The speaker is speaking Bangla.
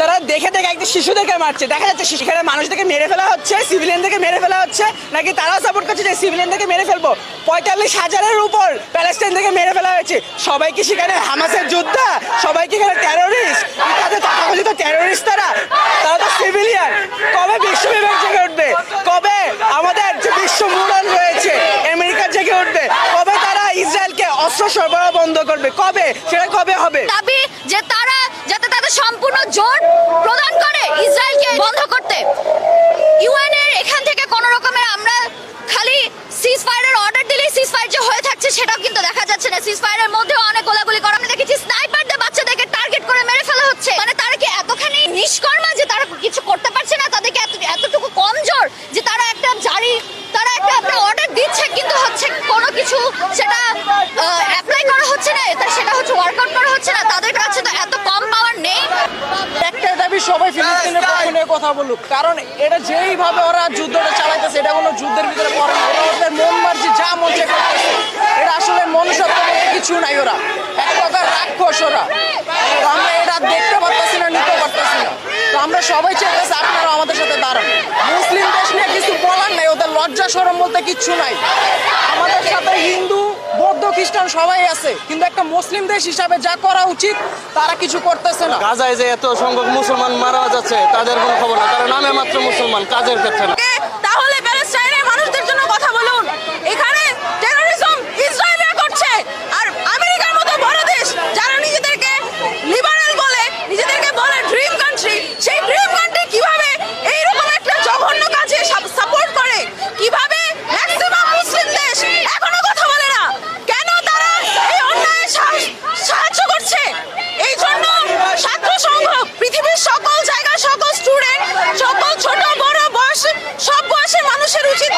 নাকি একদিন শিশুদেরকে মারছে। দেখা যাচ্ছে সেখানে মানুষদেরকে মেরে ফেলা হচ্ছে, সিভিলিয়ানদেরকে মেরে ফেলা হচ্ছে, নাকি তারাও সাপোর্ট করছে যে সিভিলিয়ানদেরকে মেরে ফেলব? পঁয়তাল্লিশ হাজারের উপর প্যালেস্টাইন মেরে ফেলা হয়েছে। সবাই কি সেখানে হামাসের যোদ্ধা? সবাই কি এখানে টেরোরিস্ট তাদের টেরোরিস্ট তারা। তারা তো সিভিলিয়ান কবে বিশ্ব বিবেক জেগে উঠবে? কবে আমাদের যে বিশ্ব রয়েছে আমেরিকা জেগে উঠবে? কবে তারা ইসরায়েলকে অস্ত্র সরবরাহ বন্ধ করবে? কবে? সেটা কবে হবে? দাবি যে তারা থাকছে সেটাও কিন্তু দেখা যাচ্ছে না। সিজ ফায়ারের মধ্যেও অনেক গোলাগুলি করা। আমরা দেখেছি স্নাইপার দিয়ে বাচ্চাদেরকে টার্গেট করে মেরে ফেলা হচ্ছে। মানে তারা কি এতখানি নিষ্কর্মা যে তারা কিছু করতে পারছে না? তাদেরকে এত এতটুকু কমজোর যে তারা একটা জারি তারা একটা আপনার অর্ডার দিচ্ছে কিন্তু হচ্ছে কোনো কিছু সেটা অ্যাপ্লাই করা হচ্ছে না। এটা সেটা হচ্ছে ওয়ার্কআউট করা হচ্ছে না। তাদের কাছে তো এত কম পাওয়ার নেই। একটা দাবি সবাই ফিলিস্তিনের পক্ষ নিয়ে কথা বলুক। কারণ এটা যেইভাবে ওরা যুদ্ধটা চালাইতেছে এটা কোনো যুদ্ধের ভিতরে পড়ে না ওরা ওদের মন মার্জি যা মন চায় করতেছে এটা আসলে মনুষ্যত্ব বলতে কিছু নাই ওরা। এক প্রকার রাক্ষস ওরা। তো আমরা এটা দেখতে পারতেছি না নিতে পারতেছি না। তো আমরা সবাই চাইতেছি আপনারা আমাদের সাথে দাঁড়ান। মুসলিম দেশ নিয়ে কিছু বলার নাই ওদের লজ্জা সরম বলতে কিচ্ছু নাই। আমাদের সাথে হিন্দু বৌদ্ধ খ্রিস্টান সবাই আছে কিন্তু একটা মুসলিম দেশ হিসাবে যা করা উচিত তারা কিছু করতেছে না। গাজায় যে এত সংখ্যক মুসলমান মারা যাচ্ছে তাদের কোনো খবর না তারা নামে মাত্র মুসলমান কাজের ক্ষেত্রে না। সকল জায়গা সকল স্টুডেন্ট সকল ছোট বড় বয়স সব বয়সের মানুষের উচিত